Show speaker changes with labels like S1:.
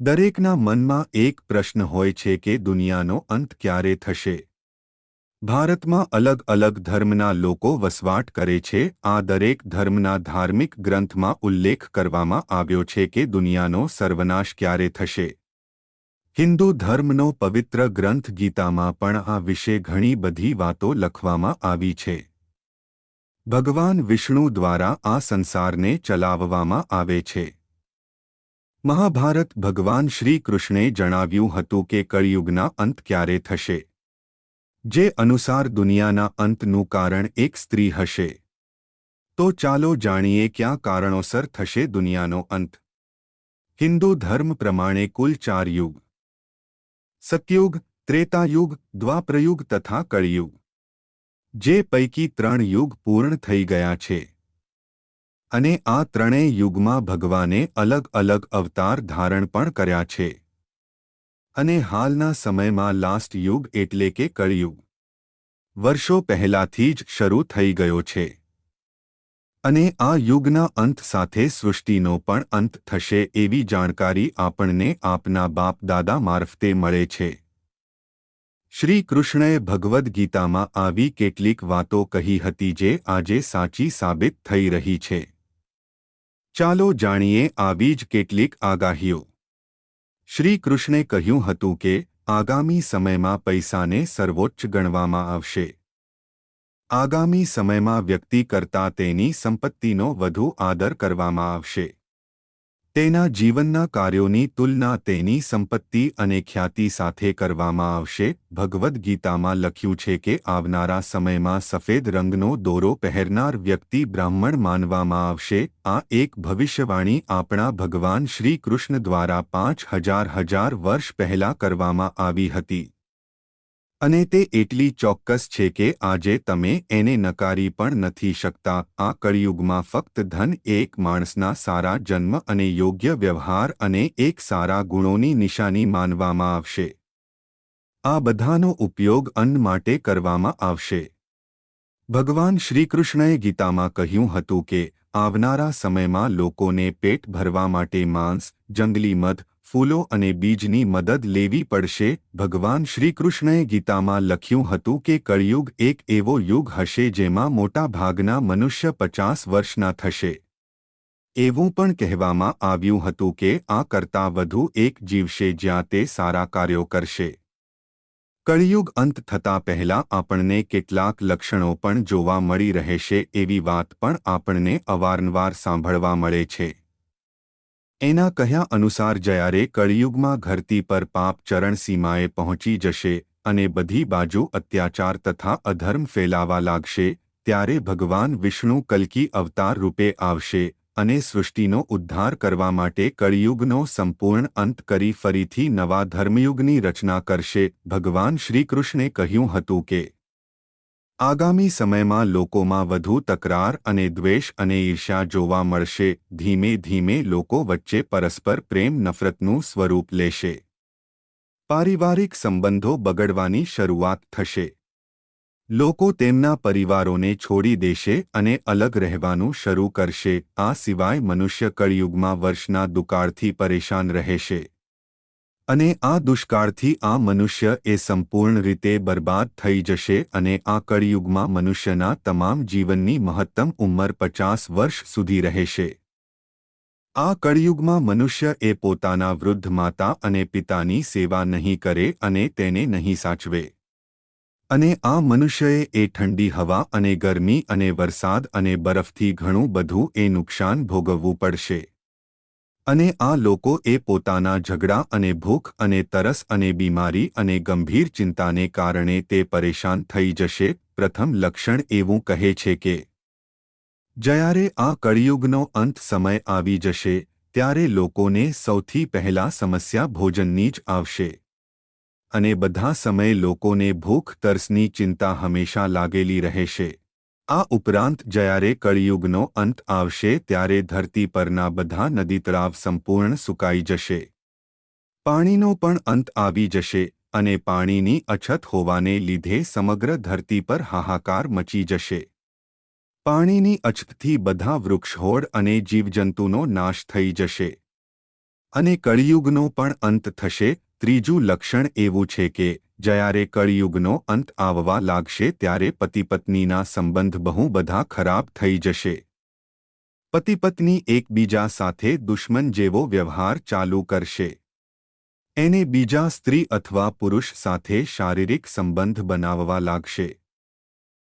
S1: દરેકના મનમાં એક પ્રશ્ન હોય છે કે દુનિયાનો અંત ક્યારે થશે? ભારતમાં અલગ અલગ ધર્મના લોકો વસવાટ કરે છે. આ દરેક ધર્મના ધાર્મિક ગ્રંથમાં ઉલ્લેખ કરવામાં આવ્યો છે કે દુનિયાનો સર્વનાશ ક્યારે થશે? હિન્દુ ધર્મનો પવિત્ર ગ્રંથ ગીતામાં પણ આ વિશે ઘણી બધી વાતો લખવામાં આવી છે. ભગવાન વિષ્ણુ દ્વારા આ સંસારને ચલાવવામાં આવે છે. મહાભારત ભગવાન શ્રી કૃષ્ણે જણાવ્યું હતું કે કળિયુગના અંત ક્યારે થશે? જે અનુસાર દુનિયાના અંતનું કારણ એક સ્ત્રી હશે. તો ચાલો જાણીએ ક્યાં કારણોસર થશે દુનિયાનો અંત. હિન્દુ ધર્મ પ્રમાણે કુલ ચાર યુગ. સત્યુગ, ત્રેતાયુગ, દ્વાપ્રયુગ તથા કળિયુગ. જે પૈકી ત્રણ યુગ પૂર્ણ થઈ ગયા છે. અને આ ત્રણેય યુગમાં ભગવાને અલગ અલગ અવતાર ધારણ પણ કર્યા છે. અને હાલના સમયમાં લાસ્ટ યુગ એટલે કે કળિયુગ. વર્ષો પહેલાથી જ શરૂ થઈ ગયો છે. અને આ યુગના અંત સાથે સૃષ્ટિનો પણ અંત થશે એવી જાણકારી આપણને આપના બાપ દાદા મારફતે મળે છે. શ્રી કૃષ્ણએ ભગવદ્ ગીતામાં આવી કેટલીક વાતો કહી હતી જે આજે સાચી સાબિત થઈ રહી છે. ચાલો જાણીએ આવી જ કેટલીક આગાહીઓ. શ્રી કૃષ્ણે કહ્યું હતું કે, આગામી સમયમાં પૈસાને સર્વોચ્ચ ગણવામાં આવશે. આગામી સમયમાં વ્યક્તિ કરતાં તેની સંપત્તિનો વધુ આદર કરવામાં આવશે. તેના જીવનના કાર્યોની તુલના તેની સંપત્તિ અને ખ્યાતિ સાથે કરવામાં આવશે. ભગવદ્ ગીતામાં લખ્યું છે કે આવનારા સમયમાં સફેદ રંગનો દોરો પહેરનાર વ્યક્તિ બ્રાહ્મણ માનવામાં આવશે. આ એક ભવિષ્યવાણી આપણા ભગવાન શ્રી કૃષ્ણ દ્વારા પાંચ હજાર હજાર વર્ષ પહેલા કરવામાં આવી હતી. અને તે એટલી ચોક્કસ છે કે આજે તમે એને નકારી પણ નથી શકતા. આ કળિયુગમાં ફક્ત ધન એક માણસના સારા જન્મ અને યોગ્ય વ્યવહાર અને એક સારા ગુણોની નિશાની માનવામાં આવશે. આ બધાનો ઉપયોગ અન્ન માટે કરવામાં આવશે. ભગવાન શ્રીકૃષ્ણએ ગીતામાં કહ્યું હતું કે, આવનારા સમયમાં લોકોને પેટ ભરવા માટે માંસ, જંગલી મધ ફૂલો અને બીજની મદદ લેવી પડશે. ભગવાન શ્રીકૃષ્ણએ ગીતામાં લખ્યું હતું કે કળિયુગ એક એવો યુગ હશે જેમાં મોટા ભાગના મનુષ્ય પચાસ વર્ષના થશે. એવું પણ કહેવામાં આવ્યું હતું કે આ કરતાં વધુ એક જીવશે જ્યાં તે સારા કાર્યો કરશે. કળિયુગ અંત થતાં પહેલા આપણને કેટલાક લક્ષણો પણ જોવા મળી રહેશે એવી વાત પણ આપણને અવારનવાર સાંભળવા મળે છે. એના કહ્યા અનુસાર જયારે કળિયુગમાં ઘરતી પર પાપ ચરણ સીમાએ પહોંચી જશે અને બધી બાજુ અત્યાચાર તથા અધર્મ ફેલાવા લાગશે, ત્યારે ભગવાન વિષ્ણુ કલ્કી અવતાર રૂપે આવશે અને સૃષ્ટિનો ઉદ્ધાર કરવા માટે કળિયુગનો સંપૂર્ણ અંત કરી ફરીથી નવા ધર્મયુગની રચના કરશે. ભગવાન શ્રીકૃષ્ણે કહ્યું હતું કે આગામી સમયમાં લોકોમાં વધુ તકરાર અને દ્વેષ અને ઈર્ષ્યા જોવા મળશે. ધીમે ધીમે લોકો વચ્ચે પરસ્પર પ્રેમ નફરતનું સ્વરૂપ લેશે. પારિવારિક સંબંધો બગડવાની શરૂઆત થશે. લોકો તેમના પરિવારોને છોડી દેશે અને અલગ રહેવાનું શરૂ કરશે. આ સિવાય મનુષ્ય કળિયુગમાં વર્ષના દુકાળથી પરેશાન રહેશે. અને આ દુષ્કાળથી આ મનુષ્ય એ સંપૂર્ણ રીતે બરબાદ થઈ જશે અને આ કળિયુગમાં મનુષ્યના તમામ જીવનની મહત્તમ ઉંમર પચાસ વર્ષ સુધી રહેશે. આ કળિયુગમાં મનુષ્ય એ પોતાના વૃદ્ધ માતા અને પિતાની સેવા નહીં કરે અને તેને નહીં સાચવે. અને આ મનુષ્યએ એ ઠંડી હવા અને ગરમી અને વરસાદ અને બરફથી ઘણું બધું એ નુકસાન ભોગવવું પડશે. અને આ લોકો એ પોતાના ઝઘડા અને ભૂખ અને તરસ અને બીમારી અને ગંભીર ચિંતાને કારણે તે પરેશાન થઈ જશે. પ્રથમ લક્ષણ એવું કહે છે કે, જ્યારે આ કળિયુગનો અંત સમય આવી જશે, ત્યારે લોકોને સૌથી પહેલા સમસ્યા ભોજનની જ આવશે. અને બધા સમયે લોકોને ભૂખ, તરસની ચિંતા હંમેશા લાગેલી રહેશે. આ ઉપરાંત જ્યારે કળિયુગનો અંત આવશે ત્યારે ધરતી પરના બધા નદી તળાવ સંપૂર્ણ સુકાઈ જશે. પાણીનો પણ અંત આવી જશે અને પાણીની અછત હોવાને લીધે સમગ્ર ધરતી પર હાહાકાર મચી જશે. પાણીની અછતથી બધા વૃક્ષહોડ અને જીવજંતુનો નાશ થઈ જશે. અને કળિયુગનો પણ અંત થશે. ત્રીજું લક્ષણ એવું છે કે જ્યારે કળિયુગનો અંત આવવા લાગશે ત્યારે પતિપત્નીના સંબંધ બહુ બધા ખરાબ થઈ જશે. પતિપત્ની એકબીજા સાથે દુશ્મન જેવો વ્યવહાર ચાલુ કરશે. એને બીજા સ્ત્રી અથવા પુરુષ સાથે શારીરિક સંબંધ બનાવવા લાગશે.